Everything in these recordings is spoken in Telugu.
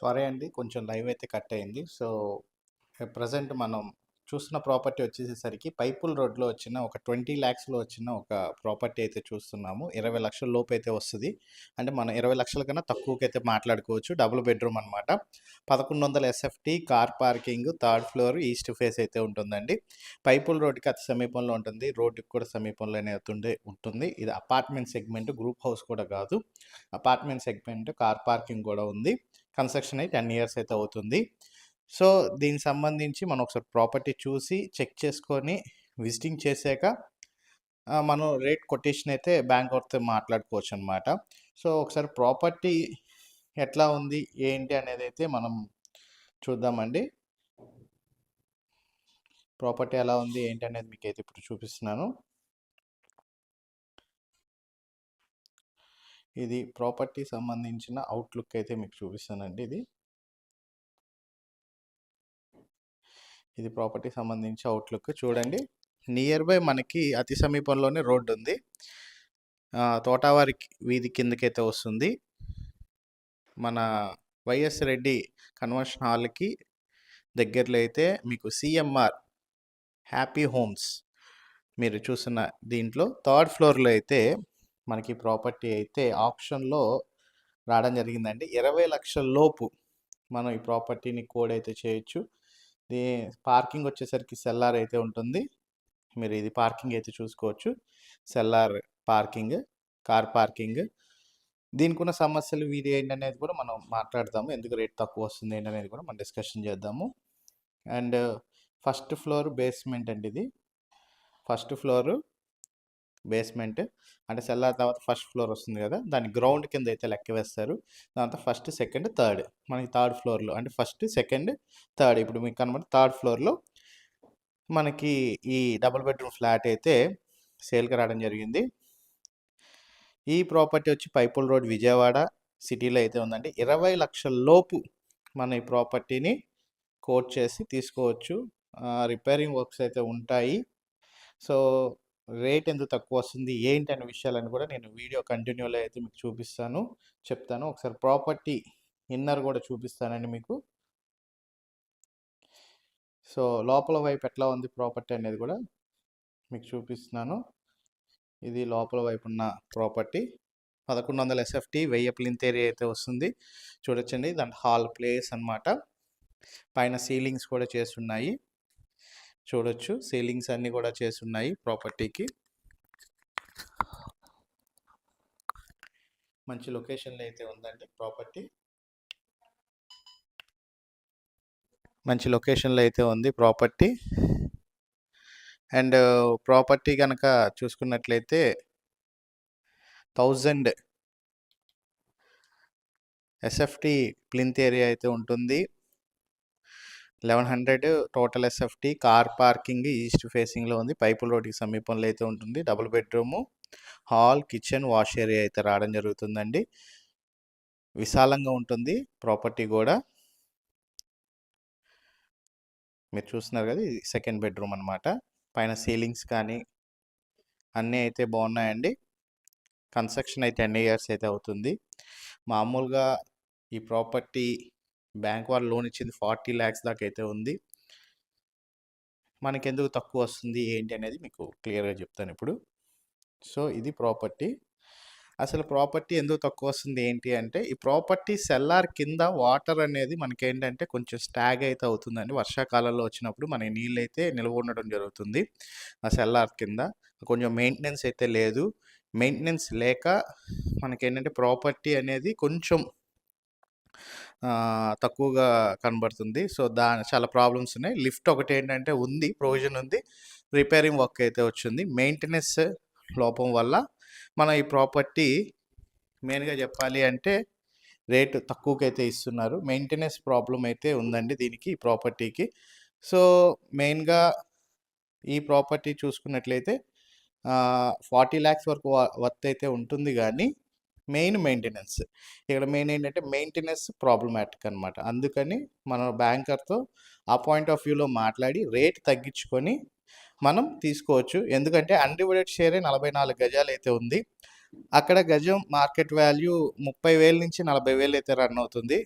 సారీ అండి. కొంచెం లైవ్ అయితే కట్ అయింది. సో, ప్రజెంట్ మనం చూస్తున్న ప్రాపర్టీ వచ్చేసేసరికి పైపుల్ రోడ్‌లో వచ్చిన ఒక 20,00,000లో వచ్చిన ఒక ప్రాపర్టీ అయితే చూస్తున్నాము. ఇరవై లక్షల లోపు అయితే వస్తుంది అంటే మనం ఇరవై లక్షల కన్నా తక్కువకైతే మాట్లాడుకోవచ్చు. డబుల్ బెడ్‌రూమ్ అనమాట. 1100 SFT car parking third floor east face అయితే ఉంటుందండి. పైపుల్ రోడ్‌కి అతి సమీపంలో ఉంటుంది. రోడ్డుకి కూడా సమీపంలోనే అవుతుండే ఉంటుంది. ఇది అపార్ట్మెంట్ సెగ్మెంట్ గ్రూప్ హౌస్ కూడా కాదు. అపార్ట్మెంట్ సెగ్మెంట్ కార్ పార్కింగ్ కూడా ఉంది. కన్‌స్ట్రక్షన్ అయితే టెన్ ఇయర్స్ అయితే అవుతుంది. సో, దీనికి సంబంధించి మనం ఒకసారి ప్రాపర్టీ చూసి చెక్ చేసుకొని విజిటింగ్ చేసాక మనం రేట్ కొటేషన్ అయితే బ్యాంక్ వర్ట్తో మాట్లాడుకోవచ్చు అనమాట సో, ఒకసారి ప్రాపర్టీ ఎట్లా ఉంది? ఏంటి? అనేది అయితే మనం చూద్దామండి. ప్రాపర్టీ ఎలా ఉంది? ఏంటి? అనేది మీకు అయితే ఇప్పుడు చూపిస్తున్నాను. ఇది ప్రాపర్టీ సంబంధించిన అవుట్‌లుక్ అయితే మీకు చూపిస్తానండి ఇది. ఇది ప్రాపర్టీ సంబంధించి అవుట్‌లుక్ చూడండి. నియర్ బై మనకి అతి సమీపంలోనే రోడ్డు ఉంది తోటావారి వీధి కిందకైతే వస్తుంది. మన వైఎస్ రెడ్డి కన్వెన్షన్ హాల్‌కి దగ్గరలో అయితే మీకు సీఎంఆర్ హ్యాపీ హోమ్స్ మీరు చూస్తున్న దీంట్లో థర్డ్ ఫ్లోర్‌లో అయితే మనకి ప్రాపర్టీ అయితే ఆక్షన్‌లో రావడం జరిగిందండి. 20,00,000 లోపు మనం ఈ ప్రాపర్టీని కోడ్ అయితే చేయొచ్చు. పార్కింగ్ వచ్చేసరికి సెల్లార్ అయితే ఉంటుంది. మీరు ఇది పార్కింగ్ అయితే చూసుకోవచ్చు. Cellar parking, car parking. దీనికున్న సమస్యలు వీరి ఏంటనేది కూడా మనం మాట్లాడదాము. ఎందుకు రేట్ తక్కువ వస్తుంది ఏంటనేది కూడా మనం డిస్కషన్ చేద్దాము. అండ్ ఫస్ట్ ఫ్లోర్ బేస్మెంట్ అండి ఇది. First floor basement. అంటే సెల్లార్ తర్వాత ఫస్ట్ ఫ్లోర్ వస్తుంది కదా! దాన్ని గ్రౌండ్ కింద అయితే లెక్క వేస్తారు. దాంతో ఫస్ట్, సెకండ్, థర్డ్. మనకి థర్డ్ ఫ్లోర్‌లో అంటే ఫస్ట్, సెకండ్, థర్డ్ ఇప్పుడు మీకు కనబడి థర్డ్ ఫ్లోర్‌లో మనకి ఈ డబుల్ బెడ్‌రూమ్ ఫ్లాట్ అయితే సేల్‌కి రావడం జరిగింది. ఈ ప్రాపర్టీ వచ్చి పైపుల్ రోడ్ విజయవాడ సిటీలో అయితే ఉందండి. 20,00,000 లోపు మన ఈ ప్రాపర్టీని కోట్ చేసి తీసుకోవచ్చు. రిపేరింగ్ వర్క్స్ అయితే ఉంటాయి. సో, రేట్ ఎందుకు తక్కువ వస్తుంది? ఏంటి? అనే విషయాలను కూడా నేను వీడియో కంటిన్యూలో అయితే మీకు చూపిస్తాను. చెప్తాను. ఒకసారి ప్రాపర్టీ ఇన్నర్ కూడా చూపిస్తానండి మీకు. సో, లోపల వైపు ఎట్లా ఉంది ప్రాపర్టీ అనేది కూడా మీకు చూపిస్తున్నాను. ఇది లోపల వైపు ఉన్న ప్రాపర్టీ. 1100 ఎస్ఎఫ్టీ 1000 ప్లింత్ ఏరియా అయితే వస్తుంది. చూడొచ్చండి. దాని హాల్ ప్లేస్ అనమాట. పైన సీలింగ్స్ కూడా చేస్తున్నాయి చూడొచ్చు. సీలింగ్స్ అన్నీ కూడా చేస్తున్నాయి ప్రాపర్టీకి. మంచి లొకేషన్‌లో అయితే ఉందండి ప్రాపర్టీ. మంచి లొకేషన్‌లో అయితే ఉంది ప్రాపర్టీ. అండ్ ప్రాపర్టీ కనుక చూసుకున్నట్లయితే థౌజండ్ ఎస్ఎఫ్టీ ప్లింత్ ఏరియా అయితే ఉంటుంది. 1100 total SFT car parking east ఫేసింగ్‌లో ఉంది. పైపుల్ రోడ్‌కి సమీపంలో అయితే ఉంటుంది. Double bedroom, hall, kitchen, wash area అయితే రావడం జరుగుతుందండి. విశాలంగా ఉంటుంది ప్రాపర్టీ కూడా మీరు చూస్తున్నారు కదా! ఇది సెకండ్ బెడ్‌రూమ్ అనమాట. పైన సీలింగ్స్ కానీ అన్నీ అయితే బాగున్నాయండి. కన్‌స్ట్రక్షన్ అయితే 10 ఇయర్స్ అయితే అవుతుంది. మామూలుగా ఈ ప్రాపర్టీ బ్యాంక్ వాళ్ళు లోన్ ఇచ్చింది 40,00,000 దాకా అయితే ఉంది. మనకెందుకు తక్కువ వస్తుంది? ఏంటి? అనేది మీకు క్లియర్‌గా చెప్తాను ఇప్పుడు. సో, ఇది ప్రాపర్టీ. అసలు ప్రాపర్టీ ఎందుకు తక్కువ వస్తుంది? ఏంటి? అంటే ఈ ప్రాపర్టీ సెల్లార్ కింద వాటర్ అనేది మనకేంటంటే కొంచెం స్టాగ్ అయితే అవుతుందండి. వర్షాకాలంలో వచ్చినప్పుడు మనకి నీళ్ళైతే నిల్వ ఉండడం జరుగుతుంది. ఆ సెల్లార్ కింద. కొంచెం మెయింటెనెన్స్ అయితే లేదు. మెయింటెనెన్స్ లేక మనకేంటంటే ప్రాపర్టీ అనేది కొంచెం తక్కువగా కనబడుతుంది. సో, దా చాలా ప్రాబ్లమ్స్ ఉన్నాయి. లిఫ్ట్ ఒకటి ఏంటంటే ఉంది. ప్రొవిజన్ ఉంది. రిపేరింగ్ వర్క్ అయితే వచ్చింది. మెయింటెనెన్స్ లోపం వల్ల మనం ఈ ప్రాపర్టీ మెయిన్‌గా చెప్పాలి అంటే రేట్ తక్కువకైతే ఇస్తున్నారు. మెయింటెనెన్స్ ప్రాబ్లం అయితే ఉందండి దీనికి ఈ ప్రాపర్టీకి. సో, మెయిన్‌గా ఈ ప్రాపర్టీ చూసుకున్నట్లయితే ఫార్టీ ల్యాక్స్ వరకు వ వర్త్ అయితే ఉంటుంది కానీ మెయిన్ మెయింటెనెన్స్. ఇక్కడ మెయిన్ ఏంటంటే మెయింటెనెన్స్ ప్రాబ్లమాటిక్ అనమాట. అందుకని మనం బ్యాంకర్‌తో ఆ పాయింట్ ఆఫ్ వ్యూలో మాట్లాడి రేట్ తగ్గించుకొని మనం తీసుకోవచ్చు. ఎందుకంటే అన్‌డివైడెడ్ షేరే నలభై నాలుగు గజాలు అయితే ఉంది. అక్కడ గజం మార్కెట్ వాల్యూ 30,000 నుంచి నలభై వేలు అయితే రన్ అవుతుంది.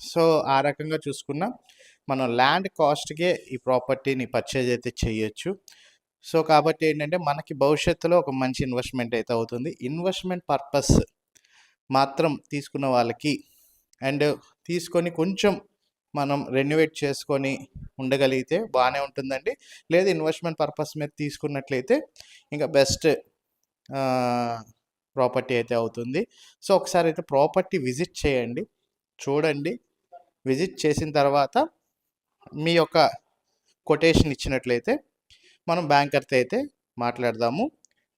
సో ఆ రకంగా చూసుకున్న మనం ల్యాండ్ కాస్ట్కే ఈ ప్రాపర్టీని పర్చేజ్ అయితే చేయొచ్చు సో కాబట్టి ఏంటంటే మనకి భవిష్యత్తులో ఒక మంచి ఇన్వెస్ట్మెంట్ అయితే అవుతుంది ఇన్వెస్ట్మెంట్ పర్పస్ మాత్రం తీసుకున్న వాళ్ళకి. అండ్ తీసుకొని కొంచెం మనం రెన్యువేట్ చేసుకొని ఉండగలిగితే బాగానే ఉంటుందండి. లేదు ఇన్వెస్ట్మెంట్ పర్పస్ మీద తీసుకున్నట్లయితే ఇంకా బెస్ట్ ప్రాపర్టీ అయితే అవుతుంది. సో ఒకసారి అయితే ప్రాపర్టీ విజిట్ చేయండి. చూడండి. విజిట్ చేసిన తర్వాత మీ యొక్క కొటేషన్ ఇచ్చినట్లయితే మనం బ్యాంకర్తో అయితే మాట్లాడదాము.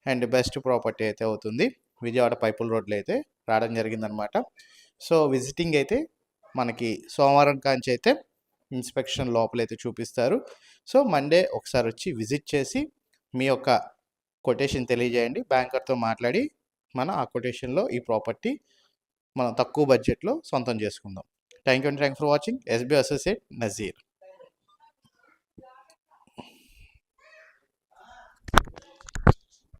అండ్ బెస్ట్ ప్రాపర్టీ అయితే అవుతుంది. విజయవాడ పైపుల్ రోడ్లో అయితే. రావడం జరిగిందనమాట. సో విజిటింగ్ అయితే మనకి సోమవారం కాంచి అయితే ఇన్స్పెక్షన్ లోపలైతే చూపిస్తారు. సో మండే ఒకసారి వచ్చి విజిట్ చేసి మీ యొక్క కొటేషన్ తెలియజేయండి. బ్యాంకర్తో మాట్లాడి మనం ఆ కొటేషన్లో ఈ ప్రాపర్టీ మనం తక్కువ బడ్జెట్లో సొంతం చేసుకుందాం. Thank you and. Thank for watching. SB associate Nazeer.